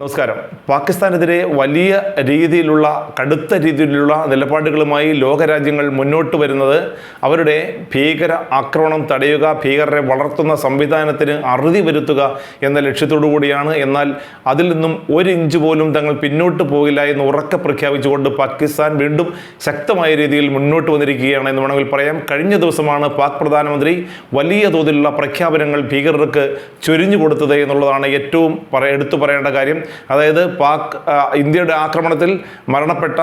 നമസ്കാരം. പാകിസ്ഥാനെതിരെ വലിയ രീതിയിലുള്ള കടുത്ത രീതിയിലുള്ള നിലപാടുകളുമായി ലോകരാജ്യങ്ങൾ മുന്നോട്ട് വരുന്നത് അവരുടെ ഭീകര ആക്രമണം തടയുക ഭീകരരെ വളർത്തുന്ന സംവിധാനത്തിന് അറുതി വരുത്തുക എന്ന ലക്ഷ്യത്തോടു കൂടിയാണ്. എന്നാൽ അതിൽ നിന്നും ഒരു ഇഞ്ച് പോലും തങ്ങൾ പിന്നോട്ട് പോകില്ല എന്ന് ഉറക്കെ പ്രഖ്യാപിച്ചുകൊണ്ട് പാകിസ്ഥാൻ വീണ്ടും ശക്തമായ രീതിയിൽ മുന്നോട്ട് വന്നിരിക്കുകയാണ് എന്ന് വേണമെങ്കിൽ പറയാം. കഴിഞ്ഞ ദിവസമാണ് പാക് പ്രധാനമന്ത്രി വലിയ തോതിലുള്ള പ്രഖ്യാപനങ്ങൾ ഭീകരർക്ക് ചൊരിഞ്ഞു കൊടുത്തത് എന്നുള്ളതാണ് ഏറ്റവും എടുത്തു പറയേണ്ട കാര്യം. അതായത് പാക് ഇന്ത്യയുടെ ആക്രമണത്തിൽ മരണപ്പെട്ട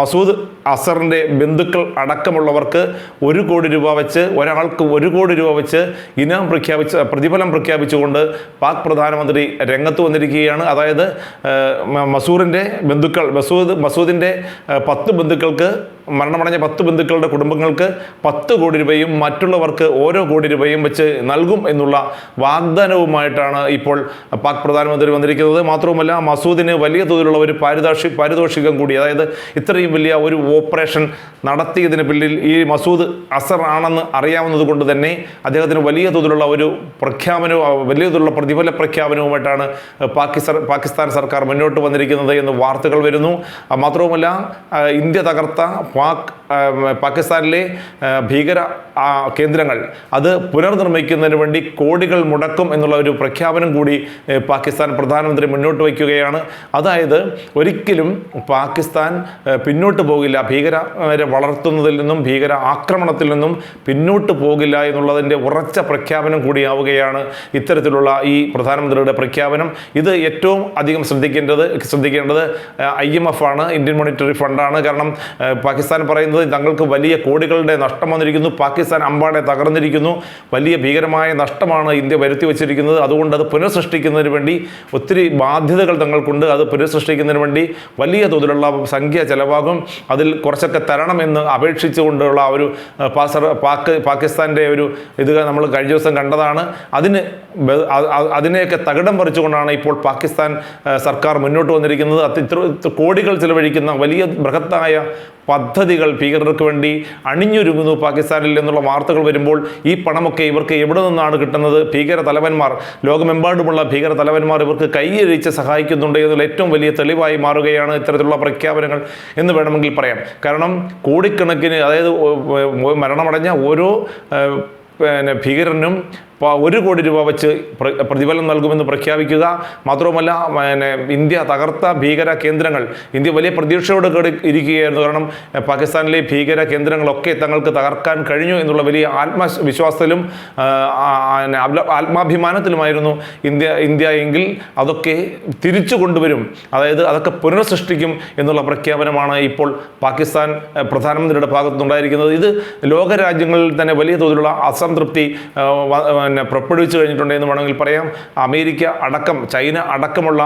മസൂദ് അസറിന്റെ ബന്ധുക്കൾ അടക്കമുള്ളവർക്ക് ഒരു കോടി രൂപ വെച്ച് ഒരാൾക്ക് ഒരു കോടി രൂപ വെച്ച് ഇനം പ്രഖ്യാപിച്ച പ്രതിഫലം പ്രഖ്യാപിച്ചുകൊണ്ട് പാക് പ്രധാനമന്ത്രി രംഗത്ത് വന്നിരിക്കുകയാണ്. അതായത് മസൂറിന്റെ ബന്ധുക്കൾ മസൂദ് മസൂദിന്റെ പത്ത് ബന്ധുക്കൾക്ക് മരണമടഞ്ഞ പത്ത് ബന്ധുക്കളുടെ കുടുംബങ്ങൾക്ക് പത്ത് കോടി രൂപയും മറ്റുള്ളവർക്ക് ഓരോ കോടി രൂപയും വെച്ച് നൽകും എന്നുള്ള വാഗ്ദാനവുമായിട്ടാണ് ഇപ്പോൾ പാക് പ്രധാനമന്ത്രി വന്നിരിക്കുന്നത്. മാത്രവുമല്ല മസൂദിന് വലിയ തോതിലുള്ള ഒരു പാരിതോഷി പാരിതോഷികം കൂടി അതായത് ഇത്രയും വലിയ ഒരു ഓപ്പറേഷൻ നടത്തിയതിന് പിന്നിൽ ഈ മസൂദ് അസർ ആണെന്ന് അറിയാവുന്നത് കൊണ്ട് തന്നെ അദ്ദേഹത്തിന് വലിയ തോതിലുള്ള ഒരു പ്രഖ്യാപനവും വലിയ തോതിലുള്ള പ്രതിഫല പ്രഖ്യാപനവുമായിട്ടാണ് പാകിസ്ഥാൻ പാകിസ്ഥാൻ സർക്കാർ മുന്നോട്ട് വന്നിരിക്കുന്നത് എന്ന് വാർത്തകൾ വരുന്നു. മാത്രവുമല്ല ഇന്ത്യ തകർത്ത പാക് പാകിസ്ഥാനിലെ ഭീകര കേന്ദ്രങ്ങൾ അത് പുനർനിർമ്മിക്കുന്നതിന് വേണ്ടി കോടികൾ മുടക്കും എന്നുള്ള ഒരു പ്രഖ്യാപനം കൂടി പാകിസ്ഥാൻ പ്രധാനമന്ത്രി മുന്നോട്ട് വയ്ക്കുകയാണ്. അതായത് ഒരിക്കലും പാകിസ്ഥാൻ പിന്നോട്ട് പോകില്ല. ഭീകരരെ വളർത്തുന്നതിൽ നിന്നും ഭീകര ആക്രമണത്തിൽ നിന്നും പിന്നോട്ട് പോകില്ല എന്നുള്ളതിന്റെ ഉറച്ച പ്രഖ്യാപനം കൂടിയാവുകയാണ് ഇത്തരത്തിലുള്ള ഈ പ്രധാനമന്ത്രിയുടെ പ്രഖ്യാപനം. ഇത് ഏറ്റവും അധികം ശ്രദ്ധിക്കേണ്ടത് ശ്രദ്ധിക്കേണ്ടത് ഐ എം എഫ് ആണ് ഇന്ത്യൻ മോണിറ്ററി ഫണ്ടാണ്. കാരണം പാകിസ്ഥാൻ പറയുന്നത് തങ്ങൾക്ക് വലിയ കോടികളുടെ നഷ്ടം വന്നിരിക്കുന്നു. പാകിസ്ഥാൻ അമ്പാടെ തകർന്നിരിക്കുന്നു. വലിയ ഭീകരമായ നഷ്ടമാണ് ഇന്ത്യ വരുത്തി വച്ചിരിക്കുന്നത് അതുകൊണ്ട് അത് പുനഃസൃഷ്ടിക്കുന്നതിന് വേണ്ടി ഒത്തിരി ബാധ്യതകൾ തങ്ങൾക്കുണ്ട്. അത് പുനഃസൃഷ്ടിക്കുന്നതിന് വേണ്ടി വലിയ തോതിലുള്ള സംഖ്യ ചെലവാകും. അതിൽ കുറച്ചൊക്കെ തരണമെന്ന് അപേക്ഷിച്ചുകൊണ്ടുള്ള ഒരു പാസർ പാക്ക് പാകിസ്ഥാന്റെ ഒരു ഇത് നമ്മൾ കഴിഞ്ഞ ദിവസം കണ്ടതാണ്. അതിന് അതിനെയൊക്കെ തകിടം പറിച്ചുകൊണ്ടാണ് ഇപ്പോൾ പാകിസ്ഥാൻ സർക്കാർ മുന്നോട്ട് വന്നിരിക്കുന്നത്. ഇത്ര കോടികൾ ചിലവഴിക്കുന്ന വലിയ ബൃഹത്തായ പദ്ധതികൾ ഭീകരർക്ക് വേണ്ടി അണിഞ്ഞൊരുങ്ങുന്നു പാകിസ്ഥാനിൽ എന്നുള്ള വാർത്തകൾ വരുമ്പോൾ ഈ പണമൊക്കെ ഇവർക്ക് എവിടെ നിന്നാണ് കിട്ടുന്നത്? ഭീകര തലവന്മാർ ലോകമെമ്പാടുമുള്ള ഭീകര തലവന്മാർ ഇവർക്ക് കൈയഴിച്ച് സഹായിക്കുന്നുണ്ട് എന്നുള്ള ഏറ്റവും വലിയ തെളിവായി മാറുകയാണ് ഇത്തരത്തിലുള്ള പ്രഖ്യാപനങ്ങൾ എന്ന് വേണമെങ്കിൽ പറയാം. കാരണം കോടിക്കണക്കിന് അതായത് മരണമടഞ്ഞ ഓരോ പിന്നെ ഭീകരനും ഒരു കോടി രൂപ വെച്ച് പ്ര- പ്രതിഫലം നൽകുമെന്ന് പ്രഖ്യാപിക്കുക. മാത്രവുമല്ല പിന്നെ ഇന്ത്യ തകർത്ത ഭീകര കേന്ദ്രങ്ങൾ. ഇന്ത്യ വലിയ പ്രതീക്ഷയോട് ഇരിക്കുകയായിരുന്നു. കാരണം പാകിസ്ഥാനിലെ ഭീകര കേന്ദ്രങ്ങളൊക്കെ തങ്ങൾക്ക് തകർക്കാൻ കഴിഞ്ഞു എന്നുള്ള വലിയ ആത്മവിശ്വാസത്തിലും ആത്മാഭിമാനത്തിലുമായിരുന്നു ഇന്ത്യ ഇന്ത്യ എങ്കിൽ അതൊക്കെ തിരിച്ചു കൊണ്ടുവരും. അതായത് അതൊക്കെ പുനഃസൃഷ്ടിക്കും എന്നുള്ള പ്രഖ്യാപനമാണ് ഇപ്പോൾ പാകിസ്ഥാൻ പ്രധാനമന്ത്രിയുടെ ഭാഗത്തുനിന്നുണ്ടായിരിക്കുന്നത്. ഇത് ലോകരാജ്യങ്ങളിൽ തന്നെ വലിയ തോതിലുള്ള അസംതൃപ്തി പിന്നെ പുറപ്പെടുവിച്ചു കഴിഞ്ഞിട്ടുണ്ട് എന്ന് വേണമെങ്കിൽ പറയാം. അമേരിക്ക അടക്കം ചൈന അടക്കമുള്ള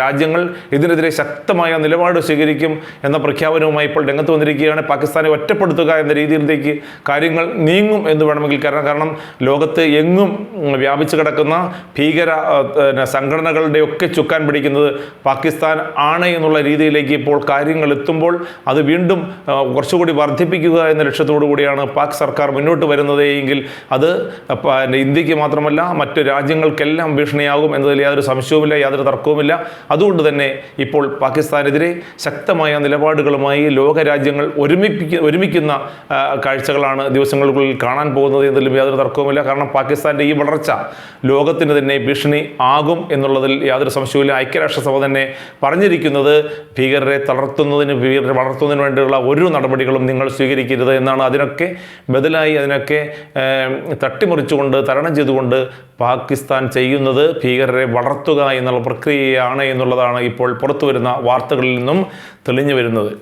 രാജ്യങ്ങൾ ഇതിനെതിരെ ശക്തമായ നിലപാട് സ്വീകരിക്കും എന്ന പ്രഖ്യാപനവുമായി ഇപ്പോൾ രംഗത്ത് വന്നിരിക്കുകയാണ്. പാകിസ്ഥാനെ ഒറ്റപ്പെടുത്തുക എന്ന രീതിയിലേക്ക് കാര്യങ്ങൾ നീങ്ങും എന്ന് വേണമെങ്കിൽ കാരണം കാരണം ലോകത്ത് എങ്ങും വ്യാപിച്ചു കിടക്കുന്ന ഭീകര സംഘടനകളുടെ ഒക്കെ ചുക്കാൻ പിടിക്കുന്നത് പാകിസ്ഥാൻ ആണ് എന്നുള്ള രീതിയിലേക്ക് ഇപ്പോൾ കാര്യങ്ങൾ എത്തുമ്പോൾ അത് വീണ്ടും കുറച്ചുകൂടി വർദ്ധിപ്പിക്കുക എന്ന ലക്ഷ്യത്തോടു കൂടിയാണ് പാക് സർക്കാർ മുന്നോട്ട് വരുന്നത് എങ്കിൽ അത് ഇന്ത്യയ്ക്ക് മാത്രമല്ല മറ്റു രാജ്യങ്ങൾക്കെല്ലാം ഭീഷണിയാകും എന്നതിൽ യാതൊരു സംശയവുമില്ല യാതൊരു തർക്കവുമില്ല. അതുകൊണ്ട് തന്നെ ഇപ്പോൾ പാകിസ്ഥാനെതിരെ ശക്തമായ നിലപാടുകളുമായി ലോകരാജ്യങ്ങൾ ഒരുമിപ്പിക്ക ഒരുമിക്കുന്ന കാഴ്ചകളാണ് ദിവസങ്ങൾക്കുള്ളിൽ കാണാൻ പോകുന്നത് എന്നതിലും യാതൊരു തർക്കവുമില്ല. കാരണം പാകിസ്ഥാന്റെ ഈ വളർച്ച ലോകത്തിന് തന്നെ ഭീഷണി ആകും എന്നുള്ളതിൽ യാതൊരു സംശയവുമില്ല. ഐക്യരാഷ്ട്രസഭ തന്നെ പറഞ്ഞിരിക്കുന്നത് ഭീകരരെ തളർത്തുന്നതിന് ഭീകരരെ വളർത്തുന്നതിന് വേണ്ടിയുള്ള ഒരു നടപടികളും നിങ്ങൾ സ്വീകരിക്കരുത് എന്നാണ്. അതിനൊക്കെ ബദലായി അതിനൊക്കെ ഏം, തട്ടിമറിച്ചുകൊണ്ട് തരണം ചെയ്തുകൊണ്ട് പാകിസ്ഥാൻ ചെയ്യുന്നത് ഭീകരരെ വളർത്തുക എന്നുള്ള പ്രക്രിയയാണ് എന്നുള്ളതാണ് ഇപ്പോൾ പുറത്തു വരുന്ന വാർത്തകളിൽ നിന്നും തെളിഞ്ഞു വരുന്നത്.